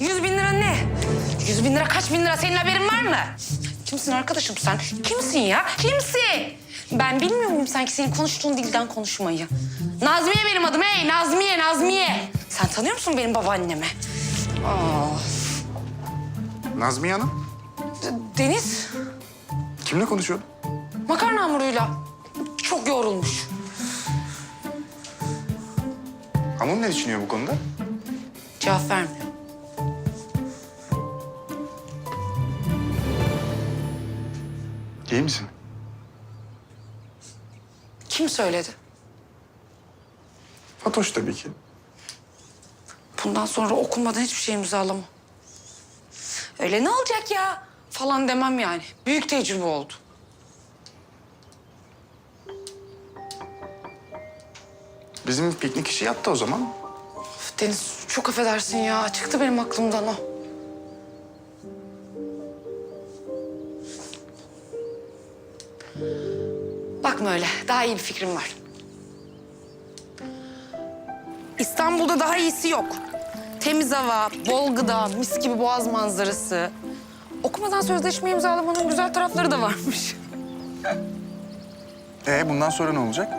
Yüz bin lira ne? Yüz bin lira kaç bin lira senin haberin var mı? Kimsin arkadaşım sen? Kimsin ya? Kimsin? Ben bilmiyor muyum sanki senin konuştuğun dilden konuşmayı? Nazmiye benim adım hey Nazmiye Nazmiye. Sen tanıyor musun benim babaannemi? Aa, Nazmiye Hanım, D- Deniz kimle konuşuyordun? makarna hamuruyla çok yorulmuş. Hamur ne düşünüyor bu konuda? Cevap vermiyor. İyi misin? Kim söyledi? Fatoş tabii ki. Bundan sonra okunmadan hiçbir şey imzalamam. Öyle ne olacak ya falan demem yani. Büyük tecrübe oldu. Bizim piknik işi yattı o zaman. Deniz çok affedersin ya. Çıktı benim aklımdan o. Bakma öyle. Daha iyi bir fikrim var. İstanbul'da daha iyisi yok. Temiz hava, bol gıda, mis gibi boğaz manzarası. Okumadan sözleşme imzalamanın güzel tarafları da varmış. Ee bundan sonra ne olacak?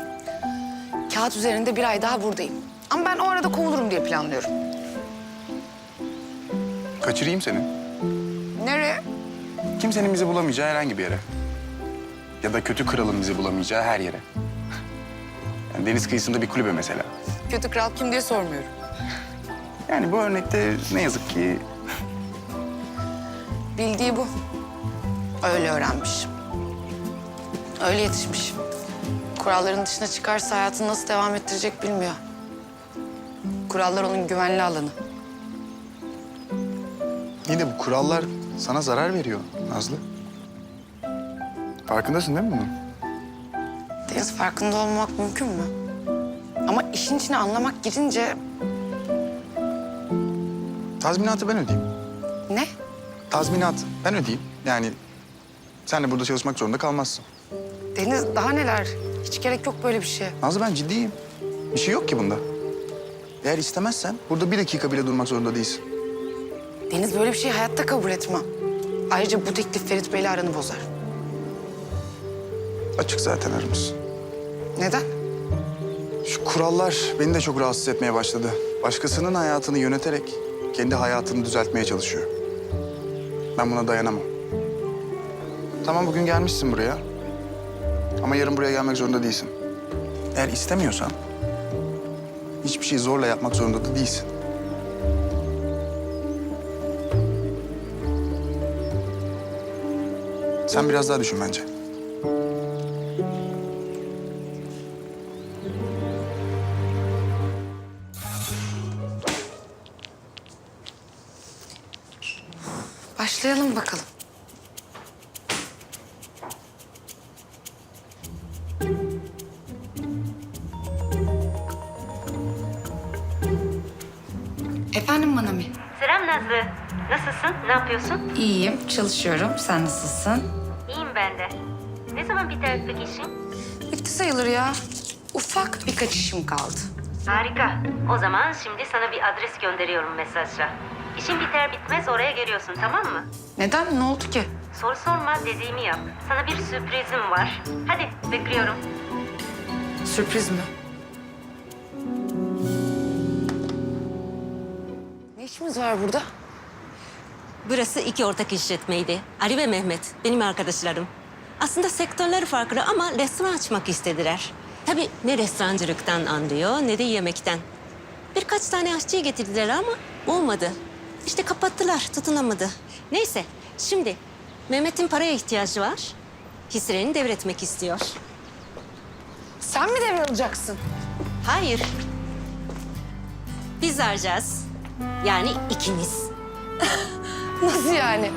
Kağıt üzerinde bir ay daha buradayım. Ama ben o arada kovulurum diye planlıyorum. Kaçırayım seni. Nereye? Kimsenin bizi bulamayacağı herhangi bir yere. Ya da kötü kralın bizi bulamayacağı her yere. Yani deniz kıyısında bir kulübe mesela. Kötü kral kim diye sormuyorum. Yani bu örnekte ne yazık ki Bildiği bu. Öyle öğrenmiş. Öyle yetişmiş. Kuralların dışına çıkarsa hayatını nasıl devam ettirecek bilmiyor. Kurallar onun güvenli alanı. yine bu kurallar sana zarar veriyor Nazlı. Farkındasın değil mi bunun? Deniz farkında olmak mümkün mü? Ama işin içine anlamak girince Tazminatı ben ödeyeyim. ne? Tazminat ben ödeyeyim. Yani sen de burada çalışmak zorunda kalmazsın. Deniz daha neler? Hiç gerek yok böyle bir şeye. Nazlı ben ciddiyim. Bir şey yok ki bunda. Eğer istemezsen burada bir dakika bile durmak zorunda değilsin. Deniz böyle bir şeyi hayatta kabul etmem. Ayrıca bu teklif Ferit Bey'le aranı bozar. Açık zaten aramız. Neden? Şu kurallar beni de çok rahatsız etmeye başladı. Başkasının hayatını yöneterek kendi hayatını düzeltmeye çalışıyor. Ben buna dayanamam. Tamam bugün gelmişsin buraya. Ama yarın buraya gelmek zorunda değilsin. Eğer istemiyorsan hiçbir şeyi zorla yapmak zorunda da değilsin. Sen biraz daha düşün bence. Başlayalım bakalım. Efendim Manami. Selam Nazlı. Nasılsın? Ne yapıyorsun? İyiyim, çalışıyorum. Sen nasılsın? İyiyim ben de. Ne zaman biter peki işin? Bitti sayılır ya. Ufak birkaç işim kaldı. Harika. O zaman şimdi sana bir adres gönderiyorum mesajla. İşin biter bitmez oraya geliyorsun tamam mı? Neden? Ne oldu ki? Soru sorma dediğimi yap. Sana bir sürprizim var. Hadi bekliyorum. Sürpriz mi? Ne işimiz var burada? Burası iki ortak işletmeydi. Ali ve Mehmet, benim arkadaşlarım. Aslında sektörleri farklı ama restoran açmak istediler. Tabii ne restorancılıktan anlıyor ne de yemekten. Birkaç tane aşçıyı getirdiler ama olmadı. İşte kapattılar, tutunamadı. Neyse, şimdi Mehmet'in paraya ihtiyacı var. Hisselerini devretmek istiyor. Sen mi devralacaksın? Hayır. Biz alacağız. Yani ikimiz. Nasıl yani?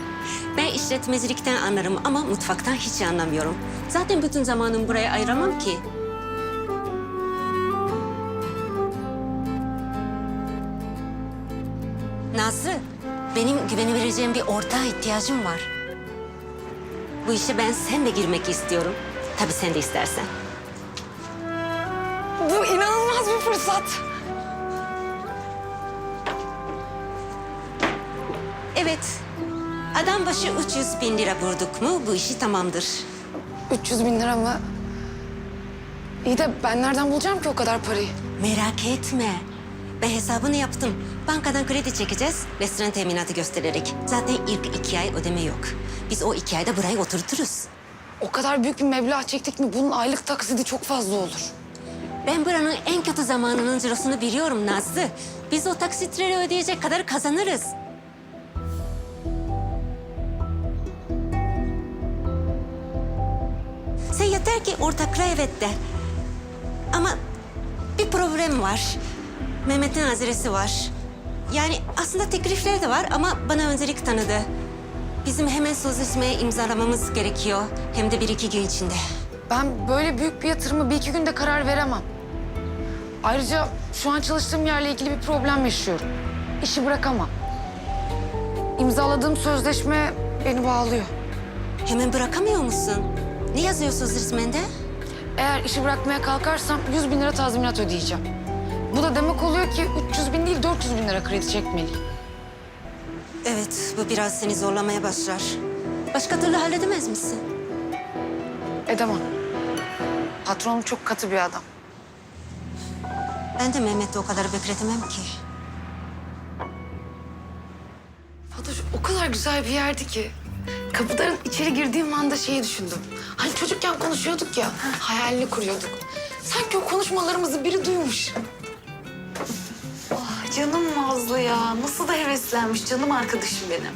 Ben işletmecilikten anlarım ama mutfaktan hiç anlamıyorum. Zaten bütün zamanımı buraya ayıramam ki. Güvenebileceğim bir ortağa ihtiyacım var. Bu işe ben sen de girmek istiyorum. Tabii sen de istersen. Bu inanılmaz bir fırsat. Evet. Adam başı 300 bin lira vurduk mu bu işi tamamdır. 300 bin lira mı? İyi de ben nereden bulacağım ki o kadar parayı? Merak etme. Ben hesabını yaptım. Bankadan kredi çekeceğiz, restoran teminatı göstererek. Zaten ilk iki ay ödeme yok. Biz o iki ayda burayı oturturuz. O kadar büyük bir meblağ çektik mi bunun aylık taksidi çok fazla olur. Ben buranın en kötü zamanının cirosunu biliyorum Nazlı. Biz o taksitleri ödeyecek kadar kazanırız. Sen yeter ki ortaklığa evet de. Ama bir problem var. Mehmet'in haziresi var. Yani aslında teklifler de var ama bana öncelik tanıdı. Bizim hemen sözleşmeye imzalamamız gerekiyor. Hem de bir iki gün içinde. Ben böyle büyük bir yatırımı bir iki günde karar veremem. Ayrıca şu an çalıştığım yerle ilgili bir problem yaşıyorum. İşi bırakamam. İmzaladığım sözleşme beni bağlıyor. Hemen bırakamıyor musun? Ne yazıyor sözleşmende? Eğer işi bırakmaya kalkarsam 100 bin lira tazminat ödeyeceğim. Bu da demek oluyor ki 300 bin değil 400 bin lira kredi çekmeliyim. Evet, bu biraz seni zorlamaya başlar. Başka türlü halledemez misin? Edemem. Patronum çok katı bir adam. Ben de Mehmet'i o kadar bekletemem ki. Fatoş o kadar güzel bir yerdi ki. Kapıdan içeri girdiğim anda şeyi düşündüm. Hani çocukken konuşuyorduk ya, hayalini kuruyorduk. Sanki o konuşmalarımızı biri duymuş. Canım Nazlı ya. Nasıl da heveslenmiş canım arkadaşım benim.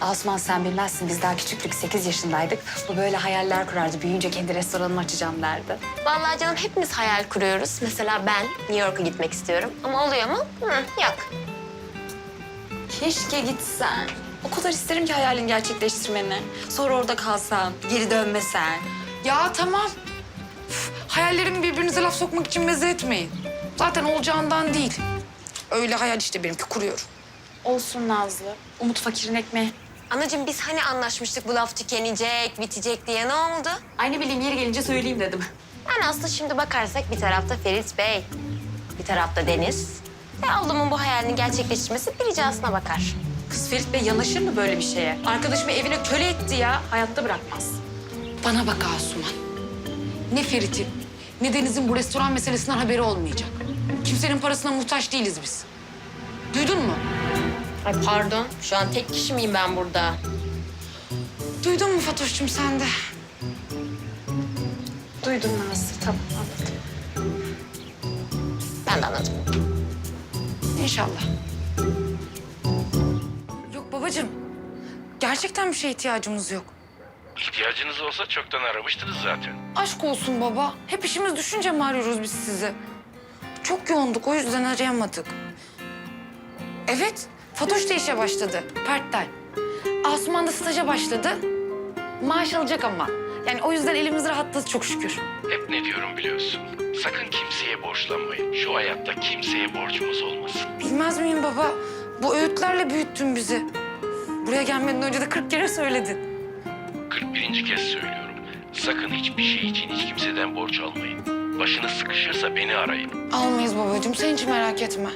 Asuman sen bilmezsin biz daha küçüklük 8 yaşındaydık. Bu böyle hayaller kurardı. Büyüyünce kendi restoranımı açacağım derdi. Vallahi canım hepimiz hayal kuruyoruz. Mesela ben New York'a gitmek istiyorum. Ama oluyor mu? Hı, yok. Keşke gitsen. O kadar isterim ki hayalini gerçekleştirmeni. Sonra orada kalsan, geri dönmesen. Ya tamam. Üf, hayallerimi birbirinize laf sokmak için meze etmeyin. Zaten olacağından değil. Öyle hayal işte benimki kuruyorum. Olsun Nazlı. Umut fakirin ekmeği. Anacığım biz hani anlaşmıştık bu laf tükenecek, bitecek diye ne oldu? Ay ne bileyim yeri gelince söyleyeyim dedim. Yani aslında şimdi bakarsak bir tarafta Ferit Bey, bir tarafta Deniz. Ve ablamın bu hayalini gerçekleştirmesi bir ricasına bakar. Kız Ferit Bey yanaşır mı böyle bir şeye? Arkadaşımı evine köle etti ya. Hayatta bırakmaz. Bana bak Asuman. Ne Ferit'in ne Deniz'in bu restoran meselesinden haberi olmayacak. Kimsenin parasına muhtaç değiliz biz. Duydun mu? Ay pardon, şu an tek kişi miyim ben burada? Duydun mu Fatoş'cum sen de? Duydum Nazlı. Tamam anladım. Ben de anladım. İnşallah. Yok babacığım. Gerçekten bir şeye ihtiyacımız yok. İhtiyacınız olsa çoktan aramıştınız zaten. Aşk olsun baba. Hep işimiz düşünce mi arıyoruz biz sizi? Çok yoğunduk o yüzden arayamadık. Evet, Fatoş da işe başladı. Part-time. Asuman da staja başladı. Maaş alacak ama. Yani o yüzden elimiz rahatladı çok şükür. Hep ne diyorum biliyorsun. Sakın kimseye borçlanmayın. Şu hayatta kimseye borcumuz olmasın. Bilmez miyim baba? Bu öğütlerle büyüttün bizi. Buraya gelmeden önce de 40 kere söyledin. 41. kez söylüyorum. Sakın hiçbir şey için hiç kimseden borç almayın. Başınız sıkışırsa beni arayın. Almayız babacığım, sen hiç merak etme.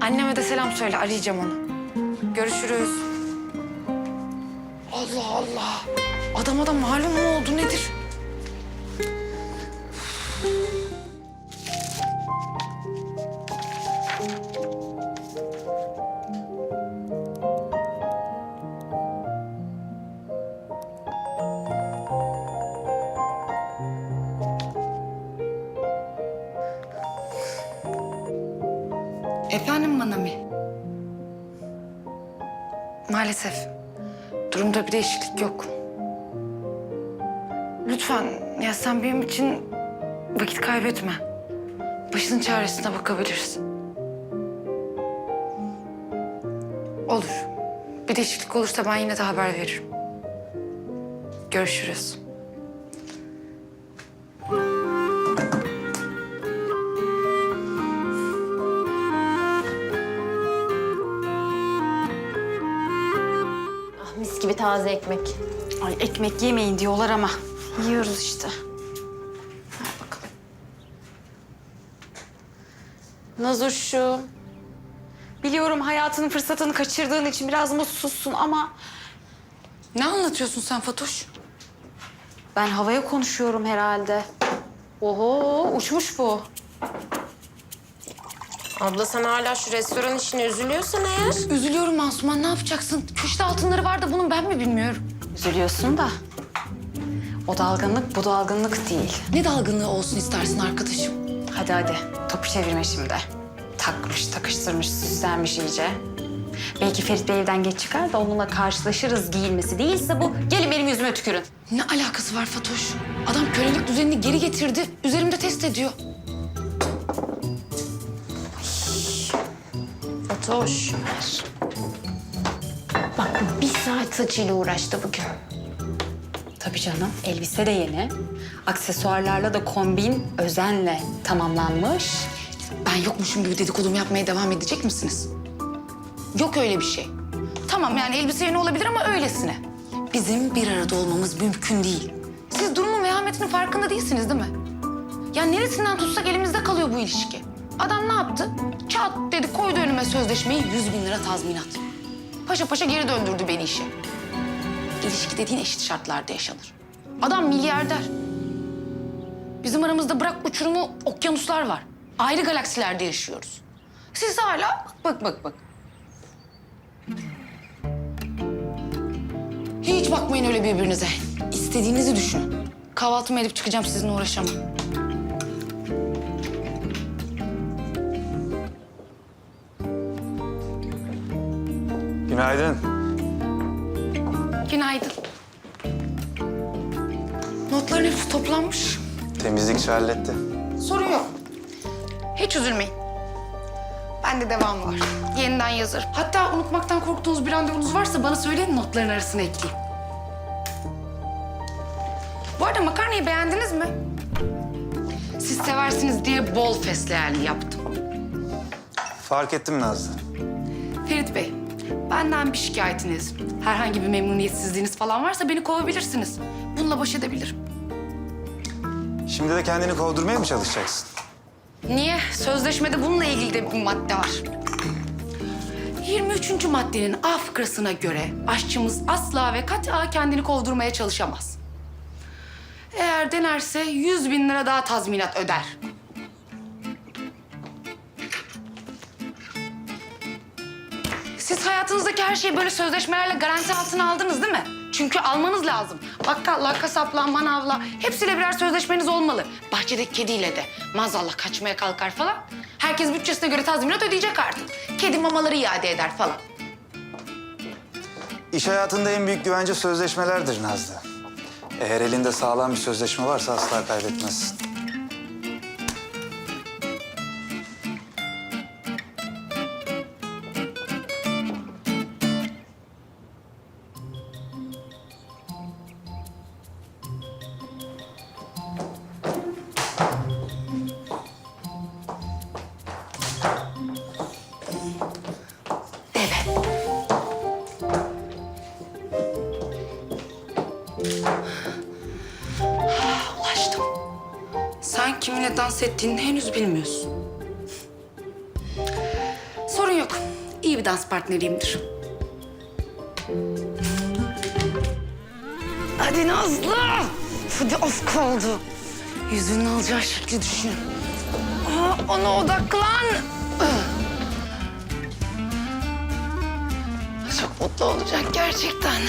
Anneme de selam söyle, arayacağım onu. Görüşürüz. Allah Allah. Adama da malum mu oldu nedir? Maalesef. Durumda bir değişiklik yok. Lütfen ya sen benim için vakit kaybetme. Başının çaresine bakabilirsin. Olur. Bir değişiklik olursa ben yine de haber veririm. Görüşürüz. Taze ekmek. Ay ekmek yemeyin diyorlar ama yiyoruz işte. Ver bakalım. Nazoş'um. Biliyorum hayatının fırsatını kaçırdığın için biraz mutsuzsun ama... Ne anlatıyorsun sen Fatoş? Ben havaya konuşuyorum herhalde. Oho uçmuş bu. Abla sen hala şu restoran işine üzülüyorsan eğer. Üzülüyorum Asuman ne yapacaksın? Köşede altınları var da bunun ben mi bilmiyorum. Üzülüyorsun da. O dalgınlık bu dalgınlık değil. Ne dalgınlığı olsun istersin arkadaşım? Hadi hadi topu çevirme şimdi. Takmış, takıştırmış, süslenmiş iyice. Belki Ferit Bey evden geç çıkar da onunla karşılaşırız giyilmesi değilse bu. Gelin benim yüzüme tükürün. Ne alakası var Fatoş? Adam kölelik düzenini geri getirdi. Üzerimde test ediyor. Fatoş. Bak bir saat saçıyla uğraştı bugün. Tabii canım elbise de yeni. Aksesuarlarla da kombin özenle tamamlanmış. Ben yokmuşum gibi dedikodumu yapmaya devam edecek misiniz? Yok öyle bir şey. Tamam yani elbise yeni olabilir ama öylesine. Bizim bir arada olmamız mümkün değil. Siz durumun vehametinin farkında değilsiniz değil mi? Ya neresinden tutsak elimizde kalıyor bu ilişki. Adam ne yaptı? Çat dedi koydu önüme sözleşmeyi yüz bin lira tazminat. Paşa paşa geri döndürdü beni işe. İlişki dediğin eşit şartlarda yaşanır. Adam milyarder. Bizim aramızda bırak uçurumu okyanuslar var. Ayrı galaksilerde yaşıyoruz. Siz hala bak bak bak. Hiç bakmayın öyle birbirinize. İstediğinizi düşünün. Kahvaltımı edip çıkacağım sizinle uğraşamam. Günaydın. Günaydın. Notların hepsi toplanmış. Temizlikçi halletti. Sorun yok. Hiç üzülmeyin. Bende devam var. Yeniden yazarım. Hatta unutmaktan korktuğunuz bir randevunuz varsa bana söyleyin notların arasına ekleyeyim. Bu arada makarnayı beğendiniz mi? Siz seversiniz diye bol fesleğenli yaptım. Fark ettim Nazlı. Ferit Bey, benden bir şikayetiniz, herhangi bir memnuniyetsizliğiniz falan varsa beni kovabilirsiniz. Bununla baş edebilirim. Şimdi de kendini kovdurmaya mı çalışacaksın? Niye? Sözleşmede bununla ilgili de bir madde var. 23. maddenin A fıkrasına göre aşçımız asla ve kata kendini kovdurmaya çalışamaz. Eğer denerse 100 bin lira daha tazminat öder. Hayatınızdaki her şeyi böyle sözleşmelerle garanti altına aldınız değil mi? Çünkü almanız lazım. Bakkalla, kasapla, manavla hepsiyle birer sözleşmeniz olmalı. Bahçedeki kediyle de maazallah kaçmaya kalkar falan. Herkes bütçesine göre tazminat ödeyecek artık. Kedi mamaları iade eder falan. İş hayatında en büyük güvence sözleşmelerdir Nazlı. Eğer elinde sağlam bir sözleşme varsa asla kaybetmezsin. Dans ettiğini henüz bilmiyorsun. Sorun yok. İyi bir dans partneriyimdir. Hadi Nazlı. Hadi az kaldı. Yüzünün alacağı şekli düşün. Aa, ona odaklan. Çok mutlu olacak gerçekten.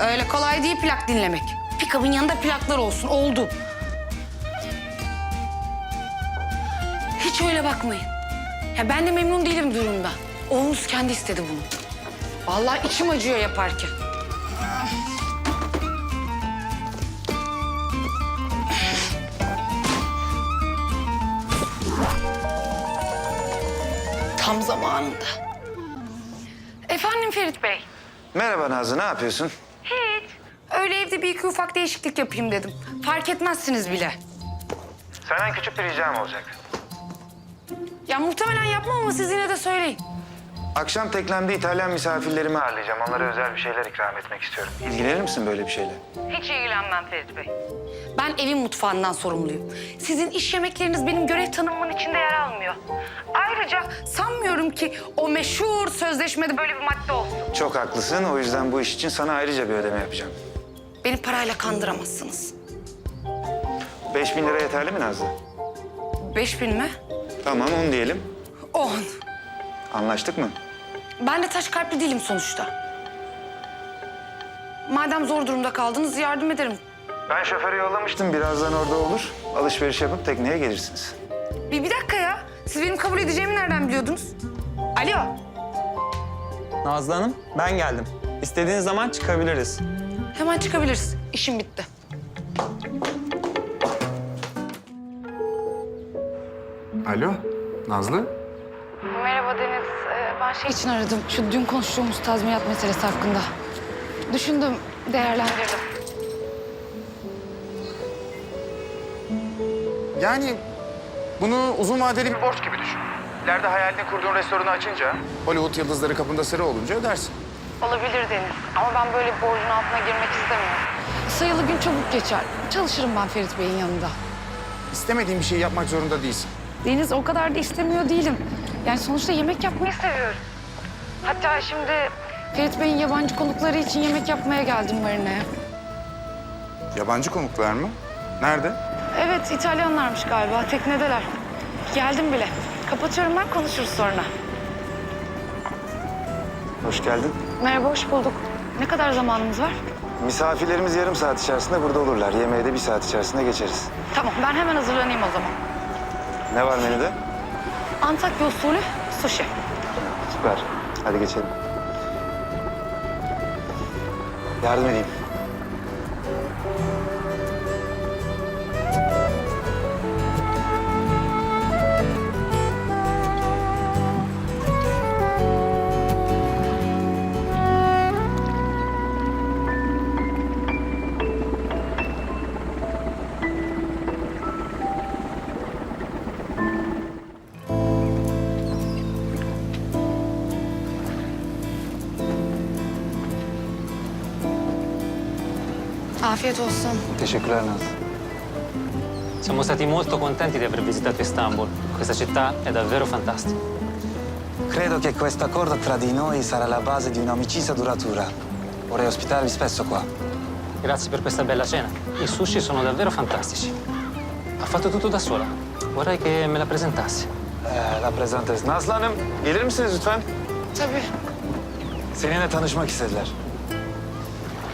Öyle kolay değil plak dinlemek. Pikabın yanında plaklar olsun. Oldu. Hiç öyle bakmayın. Ya ben de memnun değilim durumdan. Oğlunuz kendi istedi bunu. Vallahi içim acıyor yaparken. Tam zamanında. Efendim Ferit Bey. Merhaba Nazlı, ne yapıyorsun? Evde bir iki ufak değişiklik yapayım dedim. Fark etmezsiniz bile. Senden küçük bir ricam olacak. Ya muhtemelen yapmam ama siz yine de söyleyin. Akşam teknemde İtalyan misafirlerimi ağırlayacağım. Onlara özel bir şeyler ikram etmek istiyorum. İlgilenir misin böyle bir şeyle? Hiç ilgilenmem Ferit Bey. Ben evin mutfağından sorumluyum. Sizin iş yemekleriniz benim görev tanımımın içinde yer almıyor. Ayrıca sanmıyorum ki o meşhur sözleşmede böyle bir madde olsun. Çok haklısın. O yüzden bu iş için sana ayrıca bir ödeme yapacağım. Beni parayla kandıramazsınız. 5000 bin lira yeterli mi Nazlı? Beş bin mi? Tamam, on diyelim. On. Anlaştık mı? Ben de taş kalpli değilim sonuçta. Madem zor durumda kaldınız yardım ederim. Ben şoförü yollamıştım. Birazdan orada olur. Alışveriş yapıp tekneye gelirsiniz. Bir, bir dakika ya. Siz benim kabul edeceğimi nereden biliyordunuz? Alo. Nazlı Hanım, ben geldim. İstediğiniz zaman çıkabiliriz. Hemen çıkabiliriz. İşim bitti. Alo, Nazlı? Merhaba Deniz. Ee, ben şey için aradım. Şu dün konuştuğumuz tazminat meselesi hakkında. Düşündüm, değerlendirdim. Yani bunu uzun vadeli bir borç gibi düşün. İleride hayalini kurduğun restoranı açınca, Hollywood yıldızları kapında sıra olunca ödersin. Olabilir Deniz. Ama ben böyle bir borcun altına girmek istemiyorum. Sayılı gün çabuk geçer. Çalışırım ben Ferit Bey'in yanında. İstemediğin bir şey yapmak zorunda değilsin. Deniz o kadar da istemiyor değilim. Yani sonuçta yemek yapmayı seviyorum. Hatta şimdi Ferit Bey'in yabancı konukları için yemek yapmaya geldim marinaya. Yabancı konuklar mı? Nerede? Evet, İtalyanlarmış galiba. Teknedeler. Geldim bile. Kapatıyorum ben, konuşuruz sonra. Hoş geldin. Merhaba, hoş bulduk. Ne kadar zamanımız var? Misafirlerimiz yarım saat içerisinde burada olurlar. Yemeğe de bir saat içerisinde geçeriz. Tamam, ben hemen hazırlanayım o zaman. Ne var menüde? Antakya usulü sushi. Süper. Hadi geçelim. Yardım edeyim. Afiyet olsun. Teşekkürler Nazlı. Siamo stati molto contenti di aver visitato Istanbul. Questa città è davvero fantastica. Credo che questo accordo tra di noi sarà la base di un'amicizia duratura. Vorrei ospitarvi spesso qua. Grazie per questa bella cena. I sushi sono davvero fantastici. Ha fatto tutto da sola. Vorrei che me la presentassi. Ee, la presentes. Nazlı Hanım, gelir misiniz lütfen? Tabii. Seninle tanışmak istediler.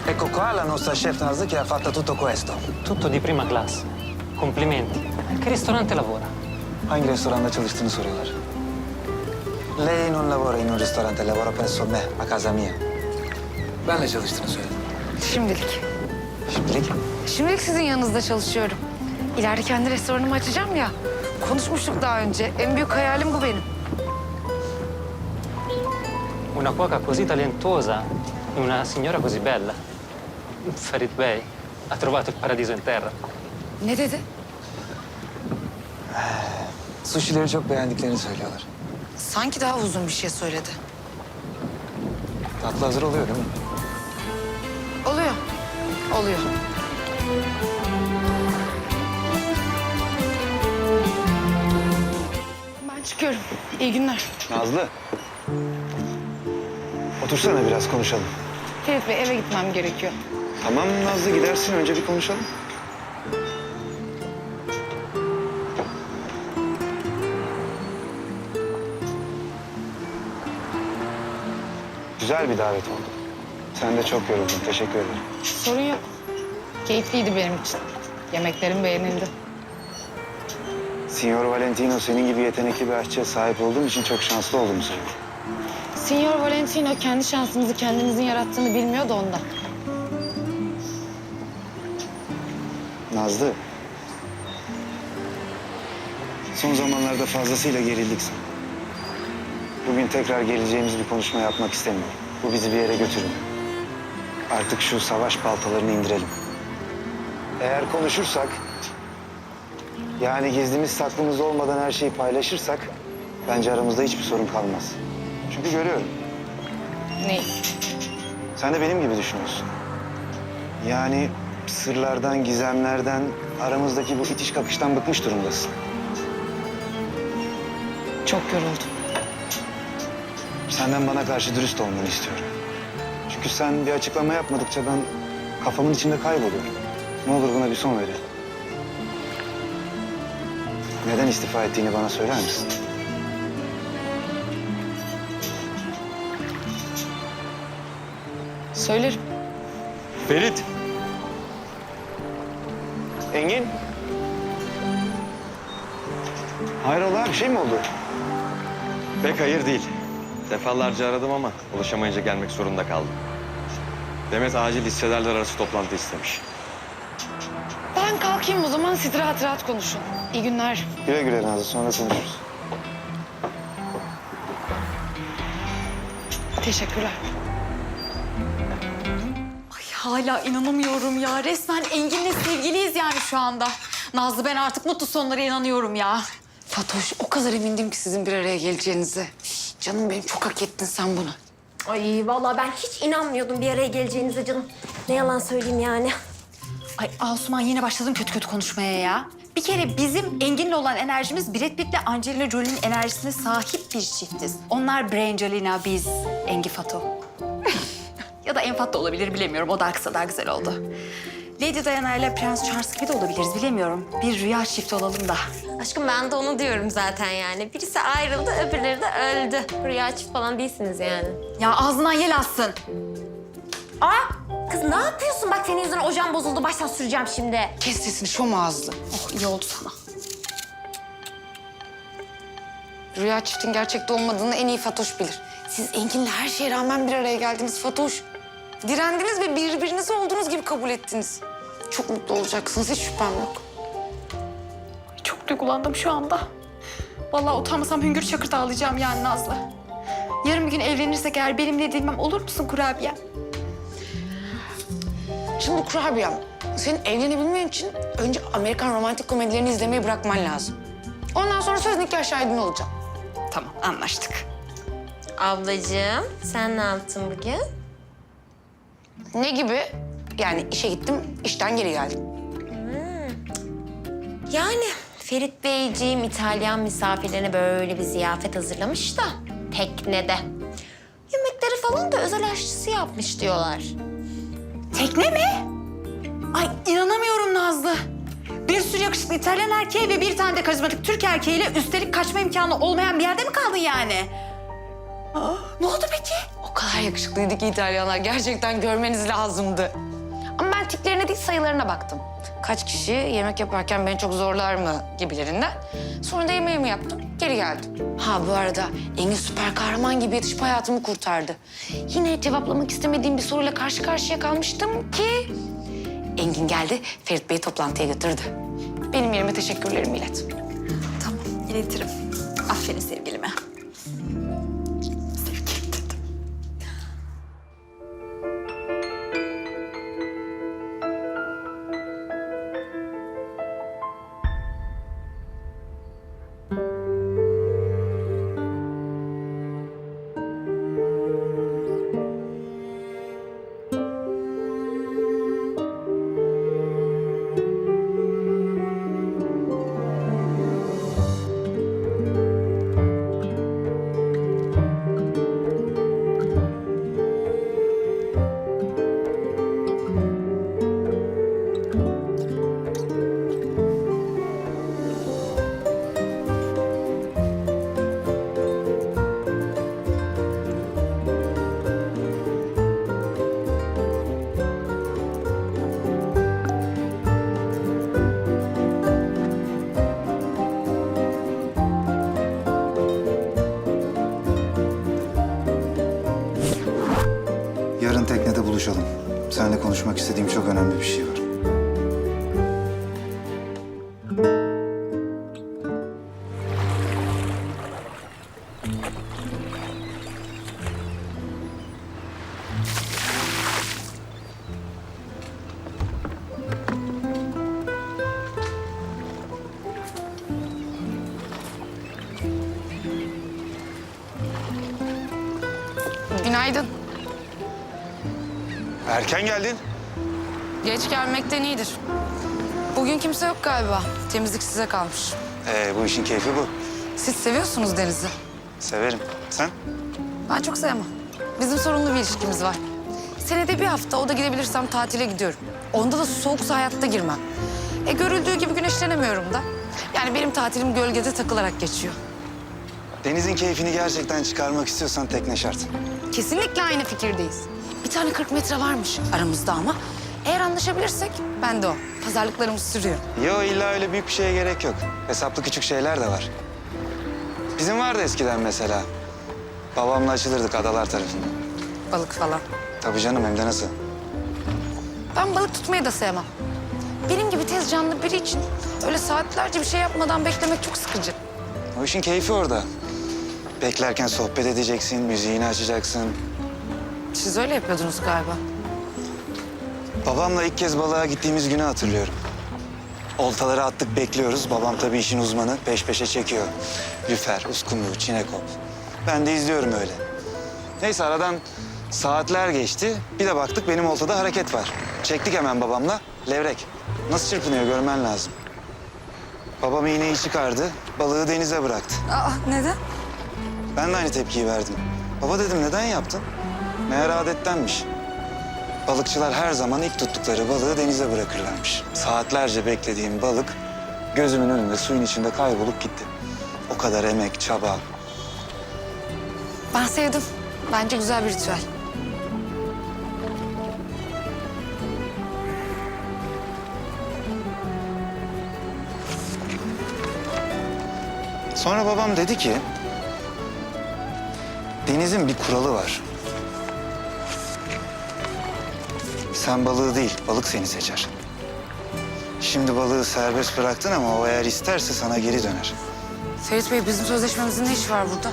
Ecco qua la nostra chef Nazlı che ha fatto tutto questo. Tutto di prima classe. Complimenti. Che ristorante lavora? Hangi restoranda çalıştığını soruyorlar. Lei non lavora in un ristorante, lavora presso me, a casa mia. Benle çalıştığını söyledim. Şimdilik. Şimdilik Şimdilik sizin yanınızda çalışıyorum. İleride kendi restoranımı açacağım ya. Konuşmuştuk daha önce. En büyük hayalim bu benim. Una cuoca così talentuosa e una signora così bella. Farid Bey ha trovato il paradiso in terra. Ne dedi? sushileri çok beğendiklerini söylüyorlar. Sanki daha uzun bir şey söyledi. Tatlı hazır oluyor değil mi? Oluyor. Oluyor. Ben çıkıyorum. İyi günler. Nazlı. Otursana biraz konuşalım. Ferit Bey eve gitmem gerekiyor. Tamam Nazlı gidersin önce bir konuşalım. Güzel bir davet oldu. Sen de çok yoruldun. Teşekkür ederim. Sorun yok. Keyifliydi benim için. Yemeklerim beğenildi. Signor Valentino senin gibi yetenekli bir aşçıya sahip olduğum için çok şanslı olduğumu söyledi. Signor Valentino kendi şansımızı kendimizin yarattığını bilmiyor da ondan. Nazlı. Son zamanlarda fazlasıyla gerildik. Bugün tekrar geleceğimiz bir konuşma yapmak istemiyorum. Bu bizi bir yere götürmüyor. Artık şu savaş baltalarını indirelim. Eğer konuşursak, yani gizlimiz saklımız olmadan her şeyi paylaşırsak... ...bence aramızda hiçbir sorun kalmaz. Çünkü görüyorum. Ne? Sen de benim gibi düşünüyorsun. Yani sırlardan, gizemlerden, aramızdaki bu itiş kakıştan bıkmış durumdasın. Çok yoruldum. Senden bana karşı dürüst olmanı istiyorum. Çünkü sen bir açıklama yapmadıkça ben kafamın içinde kayboluyorum. Ne olur buna bir son verelim. Neden istifa ettiğini bana söyler misin? Söylerim. Ferit. Engin. Hayrola bir şey mi oldu? Pek hayır değil. Defalarca aradım ama ulaşamayınca gelmek zorunda kaldım. Demet acil hissedarlar arası toplantı istemiş. Ben kalkayım o zaman siz rahat rahat konuşun. İyi günler. Güle güle Nazlı sonra konuşuruz. Teşekkürler. Hala inanamıyorum ya. Resmen Engin'le sevgiliyiz yani şu anda. Nazlı ben artık mutlu sonlara inanıyorum ya. Fatoş o kadar emindim ki sizin bir araya geleceğinize. Canım benim çok hak ettin sen bunu. Ay vallahi ben hiç inanmıyordum bir araya geleceğinize canım. Ne yalan söyleyeyim yani. Ay Asuman yine başladın kötü kötü konuşmaya ya. Bir kere bizim Engin'le olan enerjimiz Brad Pitt'le Angelina Jolie'nin enerjisine sahip bir çiftiz. Onlar Brangelina, biz Engin Fato. Enfat da olabilir bilemiyorum. O da kısa daha güzel oldu. Lady Diana ile Prens Charles gibi de olabiliriz bilemiyorum. Bir rüya çifti olalım da. Aşkım ben de onu diyorum zaten yani. Birisi ayrıldı öbürleri de öldü. Rüya çift falan değilsiniz yani. Ya ağzından yel alsın. Aa kız ne yapıyorsun? Bak senin yüzünden ocağım bozuldu. Baştan süreceğim şimdi. Kes sesini şom ağızlı. Oh iyi oldu sana. Rüya çiftin gerçekte olmadığını en iyi Fatoş bilir. Siz Engin'le her şeye rağmen bir araya geldiniz Fatoş. Direndiniz ve birbirinizi olduğunuz gibi kabul ettiniz. Çok mutlu olacaksınız hiç şüphem yok. Çok duygulandım şu anda. Vallahi utanmasam hüngür çakırt ağlayacağım yani Nazlı. Yarın bir gün evlenirsek eğer benimle edilmem olur musun kurabiye? Şimdi kurabiyem, senin evlenebilmen için önce Amerikan romantik komedilerini izlemeyi bırakman lazım. Ondan sonra söz nikah şahidin olacağım. Tamam anlaştık. Ablacığım sen ne yaptın bugün? Ne gibi? Yani işe gittim, işten geri geldim. Yani Ferit Beyciğim İtalyan misafirlerine böyle bir ziyafet hazırlamış da teknede. Yemekleri falan da özel aşçısı yapmış diyorlar. Tekne mi? Ay inanamıyorum Nazlı. Bir sürü yakışıklı İtalyan erkeği ve bir tane de karizmatik Türk erkeğiyle üstelik kaçma imkanı olmayan bir yerde mi kaldın yani? Aa, ne oldu peki? Kadar yakışıklıydı ki İtalyanlar. Gerçekten görmeniz lazımdı. Ama ben tiplerine değil sayılarına baktım. Kaç kişi yemek yaparken beni çok zorlar mı gibilerinden. Sonra da yemeğimi yaptım, geri geldim. Ha bu arada Engin süper kahraman gibi yetişip hayatımı kurtardı. Yine cevaplamak istemediğim bir soruyla karşı karşıya kalmıştım ki... Engin geldi, Ferit Bey'i toplantıya götürdü. Benim yerime teşekkürlerimi ilet. Tamam iletirim. Aferin sevgilime. Erken geldin. Geç gelmekten iyidir. Bugün kimse yok galiba. Temizlik size kalmış. Ee, bu işin keyfi bu. Siz seviyorsunuz denizi. Severim. Sen? Ben çok sevmem. Bizim sorunlu bir ilişkimiz var. Senede bir hafta o da gidebilirsem tatile gidiyorum. Onda da soğuksa hayatta girmem. E görüldüğü gibi güneşlenemiyorum da. Yani benim tatilim gölgede takılarak geçiyor. Denizin keyfini gerçekten çıkarmak istiyorsan tekne şart. Kesinlikle aynı fikirdeyiz. Tane 40 metre varmış aramızda ama. Eğer anlaşabilirsek ben de o. Pazarlıklarımız sürüyor. Yo illa öyle büyük bir şeye gerek yok. Hesaplı küçük şeyler de var. Bizim vardı eskiden mesela. Babamla açılırdık adalar tarafında. Balık falan. Tabii canım hem de nasıl. Ben balık tutmayı da sevmem. Benim gibi tez canlı biri için öyle saatlerce bir şey yapmadan beklemek çok sıkıcı. O işin keyfi orada. Beklerken sohbet edeceksin, müziğini açacaksın. Siz öyle yapıyordunuz galiba. Babamla ilk kez balığa gittiğimiz günü hatırlıyorum. Oltaları attık bekliyoruz. Babam tabii işin uzmanı. Peş peşe çekiyor. Lüfer, uskumru, çinekop. Ben de izliyorum öyle. Neyse aradan saatler geçti. Bir de baktık benim oltada hareket var. Çektik hemen babamla. Levrek. Nasıl çırpınıyor görmen lazım. Babam iğneyi çıkardı. Balığı denize bıraktı. Aa neden? Ben de aynı tepkiyi verdim. Baba dedim neden yaptın? Meğer adettenmiş. Balıkçılar her zaman ilk tuttukları balığı denize bırakırlarmış. Saatlerce beklediğim balık gözümün önünde suyun içinde kaybolup gitti. O kadar emek, çaba. Ben sevdim. Bence güzel bir ritüel. Sonra babam dedi ki... Denizin bir kuralı var. Sen balığı değil, balık seni seçer. Şimdi balığı serbest bıraktın ama o eğer isterse sana geri döner. Ferit Bey bizim sözleşmemizin ne işi var burada?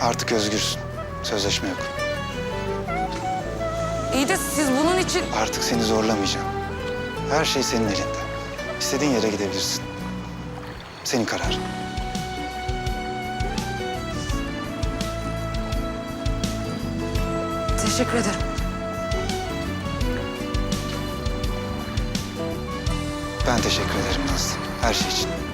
Artık özgürsün. Sözleşme yok. Siz bunun için... Artık seni zorlamayacağım. Her şey senin elinde. İstediğin yere gidebilirsin. Senin kararın. Teşekkür ederim. Ben teşekkür ederim Nazlı. Her şey için.